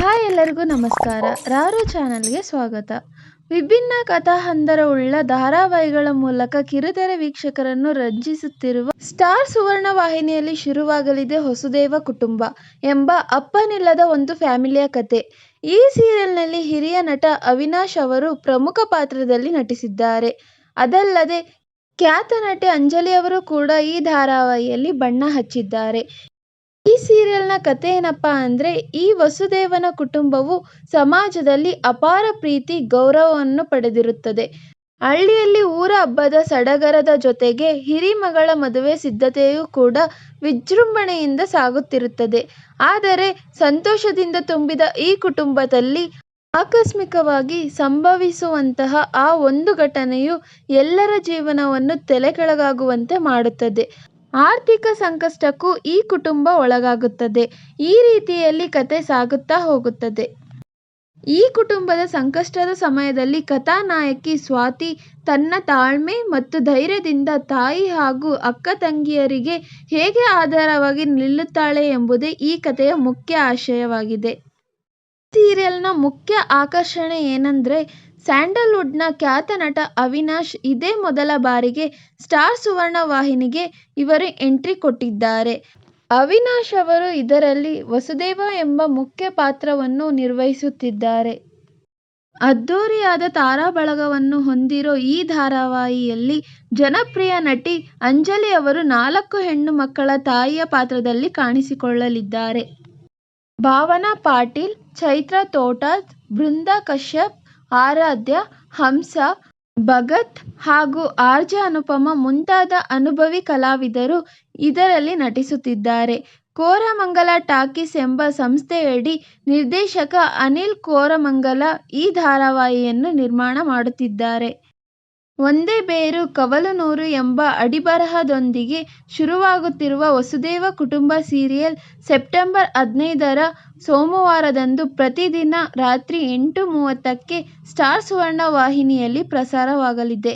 Hi ಎಲ್ಲರಿಗೂ ನಮಸ್ಕಾರ. ರಾರು ಚಾನಲ್ಗೆ ಸ್ವಾಗತ. ವಿಭಿನ್ನ ಕಥಾಹಂದರವುಳ್ಳ ಧಾರಾವಾಹಿಗಳ ಮೂಲಕ ಕಿರುತೆರೆ ವೀಕ್ಷಕರನ್ನು ರಂಜಿಸುತ್ತಿರುವ ಸ್ಟಾರ್ ಸುವರ್ಣ ವಾಹಿನಿಯಲ್ಲಿ ಶುರುವಾಗಲಿದೆ ಹೊಸುದೇವ ಕುಟುಂಬ ಎಂಬ ಅಪ್ಪನಿಲ್ಲದ ಒಂದು ಫ್ಯಾಮಿಲಿಯ ಕತೆ. ಈ ಸೀರಿಯಲ್ನಲ್ಲಿ ಹಿರಿಯ ನಟ ಅವಿನಾಶ್ ಅವರು ಪ್ರಮುಖ ಪಾತ್ರದಲ್ಲಿ ನಟಿಸಿದ್ದಾರೆ. ಅದಲ್ಲದೆ ಖ್ಯಾತ ನಟಿ ಅಂಜಲಿ ಅವರು ಕೂಡ ಈ ಧಾರಾವಾಹಿಯಲ್ಲಿ ಬಣ್ಣ ಹಚ್ಚಿದ್ದಾರೆ. ಈ ಸೀರಿಯಲ್ನ ಕಥೆ ಏನಪ್ಪಾ ಅಂದರೆ, ಈ ವಸುದೇವನ ಕುಟುಂಬವು ಸಮಾಜದಲ್ಲಿ ಅಪಾರ ಪ್ರೀತಿ, ಗೌರವವನ್ನು ಪಡೆದಿರುತ್ತದೆ. ಹಳ್ಳಿಯಲ್ಲಿ ಊರ ಹಬ್ಬದ ಸಡಗರದ ಜೊತೆಗೆ ಹಿರಿಮಗಳ ಮದುವೆ ಸಿದ್ಧತೆಯೂ ಕೂಡ ವಿಜೃಂಭಣೆಯಿಂದ ಸಾಗುತ್ತಿರುತ್ತದೆ. ಆದರೆ, ಸಂತೋಷದಿಂದ ತುಂಬಿದ ಈ ಕುಟುಂಬದಲ್ಲಿ ಆಕಸ್ಮಿಕವಾಗಿ ಸಂಭವಿಸುವಂತಹ ಆ ಒಂದು ಘಟನೆಯು ಎಲ್ಲರ ಜೀವನವನ್ನು ತಲೆಕೆಳಗಾಗುವಂತೆ ಮಾಡುತ್ತದೆ. ಆರ್ಥಿಕ ಸಂಕಷ್ಟಕ್ಕೂ ಈ ಕುಟುಂಬ ಒಳಗಾಗುತ್ತದೆ. ಈ ರೀತಿಯಲ್ಲಿ ಕತೆ ಸಾಗುತ್ತಾ ಹೋಗುತ್ತದೆ. ಈ ಕುಟುಂಬದ ಸಂಕಷ್ಟದ ಸಮಯದಲ್ಲಿ ಕಥಾನಾಯಕಿ ಸ್ವಾತಿ ತನ್ನ ತಾಳ್ಮೆ ಮತ್ತು ಧೈರ್ಯದಿಂದ ತಾಯಿ ಹಾಗೂ ಅಕ್ಕ ತಂಗಿಯರಿಗೆ ಹೇಗೆ ಆಧಾರವಾಗಿ ನಿಲ್ಲುತ್ತಾಳೆ ಎಂಬುದೇ ಈ ಕಥೆಯ ಮುಖ್ಯ ಆಶಯವಾಗಿದೆ. ಸೀರಿಯಲ್ನ ಮುಖ್ಯ ಆಕರ್ಷಣೆ ಏನಂದ್ರೆ ಸ್ಯಾಂಡಲ್ವುಡ್ನ ಖ್ಯಾತ ನಟ ಅವಿನಾಶ್ ಇದೇ ಮೊದಲ ಬಾರಿಗೆ ಸ್ಟಾರ್ ಸುವರ್ಣ ವಾಹಿನಿಗೆ ಇವರು ಎಂಟ್ರಿ ಕೊಟ್ಟಿದ್ದಾರೆ. ಅವಿನಾಶ್ ಅವರು ಇದರಲ್ಲಿ ವಸುದೇವ ಎಂಬ ಮುಖ್ಯ ಪಾತ್ರವನ್ನು ನಿರ್ವಹಿಸುತ್ತಿದ್ದಾರೆ. ಅದ್ಧೂರಿಯಾದ ತಾರಾಬಳಗವನ್ನು ಹೊಂದಿರೋ ಈ ಧಾರಾವಾಹಿಯಲ್ಲಿ ಜನಪ್ರಿಯ ನಟಿ ಅಂಜಲಿ ಅವರು ನಾಲ್ಕು ಹೆಣ್ಣು ಮಕ್ಕಳ ತಾಯಿಯ ಪಾತ್ರದಲ್ಲಿ ಕಾಣಿಸಿಕೊಳ್ಳಲಿದ್ದಾರೆ. ಭಾವನಾ ಪಾಟೀಲ್, ಚೈತ್ರಾ ತೋಟದ್, ಬೃಂದಾ ಕಶ್ಯಪ್ ಆರಾಧ್ಯ, ಹಂಸ, ಭಗತ್ ಹಾಗೂ ಆರ್ಜೆ ಅನುಪಮ ಮುಂತಾದ ಅನುಭವಿ ಕಲಾವಿದರು ಇದರಲ್ಲಿ ನಟಿಸುತ್ತಿದ್ದಾರೆ. ಕೋರಮಂಗಲ ಟಾಕೀಸ್ ಎಂಬ ಸಂಸ್ಥೆಯಡಿ ನಿರ್ದೇಶಕ ಅನಿಲ್ ಕೋರಮಂಗಲ ಈ ಧಾರಾವಾಹಿಯನ್ನು ನಿರ್ಮಾಣ ಮಾಡುತ್ತಿದ್ದಾರೆ. ಒಂದೇ ಬೇರು ಕವಲುನೂರು ಎಂಬ ಅಡಿಬರಹದೊಂದಿಗೆ ಶುರುವಾಗುತ್ತಿರುವ ವಸುದೇವ ಕುಟುಂಬ ಸೀರಿಯಲ್ ಸೆಪ್ಟೆಂಬರ್ ಹದಿನೈದರ ಸೋಮವಾರದಂದು ಪ್ರತಿದಿನ ರಾತ್ರಿ ಎಂಟು ಮೂವತ್ತಕ್ಕೆ ಸ್ಟಾರ್ ಸುವರ್ಣ ವಾಹಿನಿಯಲ್ಲಿ ಪ್ರಸಾರವಾಗಲಿದೆ.